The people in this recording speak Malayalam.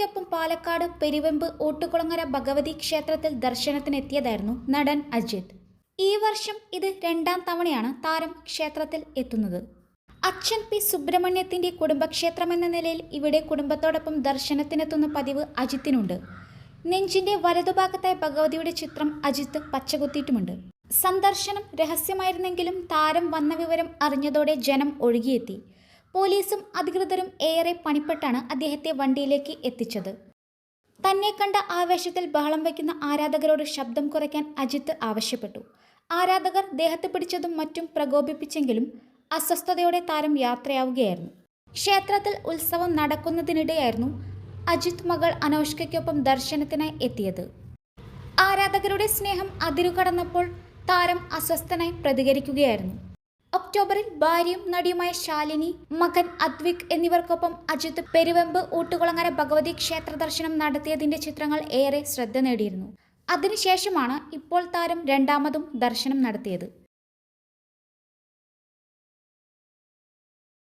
ഫാമിലിക്കൊപ്പം പാലക്കാട് പെരുവെമ്പ് ഓട്ടുകുളങ്ങര ഭഗവതി ക്ഷേത്രത്തിൽ ദർശനത്തിനെത്തിയതായിരുന്നു നടൻ അജിത്. ഈ വർഷം ഇത് രണ്ടാം തവണയാണ് താരം ക്ഷേത്രത്തിൽ എത്തുന്നത്. അച്ഛൻ പി. സുബ്രഹ്മണ്യത്തിന്റെ കുടുംബക്ഷേത്രമെന്ന നിലയിൽ ഇവിടെ കുടുംബത്തോടൊപ്പം ദർശനത്തിനെത്തുന്ന പതിവ് അജിത്തിനുണ്ട്. നെഞ്ചിന്റെ വലതുഭാഗത്തായി ഭഗവതിയുടെ ചിത്രം അജിത്ത് പച്ചകുത്തിയിട്ടുമുണ്ട്. സന്ദർശനം രഹസ്യമായിരുന്നെങ്കിലും താരം വന്ന വിവരം അറിഞ്ഞതോടെ ജനം ഒഴുകിയെത്തി. പോലീസും അധികൃതരും ഏറെ പണിപ്പെട്ടാണ് അദ്ദേഹത്തെ വണ്ടിയിലേക്ക് എത്തിച്ചത്. തന്നെ കണ്ട ആവേശത്തിൽ ബഹളം വയ്ക്കുന്ന ആരാധകരോട് ശബ്ദം കുറയ്ക്കാൻ അജിത്ത് ആവശ്യപ്പെട്ടു. ആരാധകർ ദേഹത്ത് പിടിച്ചതും മറ്റും പ്രകോപിപ്പിച്ചെങ്കിലും അസ്വസ്ഥതയോടെ താരം യാത്രയാവുകയായിരുന്നു. ക്ഷേത്രത്തിൽ ഉത്സവം നടക്കുന്നതിനിടെയായിരുന്നു അജിത് മകൾ അനോഷ്കയ്ക്കൊപ്പം ദർശനത്തിനായി എത്തിയത്. ആരാധകരുടെ സ്നേഹം അതിരുകടന്നപ്പോൾ താരം അസ്വസ്ഥനായി പ്രതികരിക്കുകയായിരുന്നു. ഒക്ടോബറിൽ ഭാര്യയും നടിയുമായ ശാലിനി മകൻ അദ്വിക് എന്നിവർക്കൊപ്പം അജിത് പെരുവെമ്പ് ഊട്ടുകുളങ്ങര ഭഗവതി ക്ഷേത്ര ദർശനം നടത്തിയതിന്റെ ചിത്രങ്ങൾ ഏറെ ശ്രദ്ധ നേടിയിരുന്നു. അതിനുശേഷമാണ് ഇപ്പോൾ താരം രണ്ടാമതും ദർശനം നടത്തിയത്.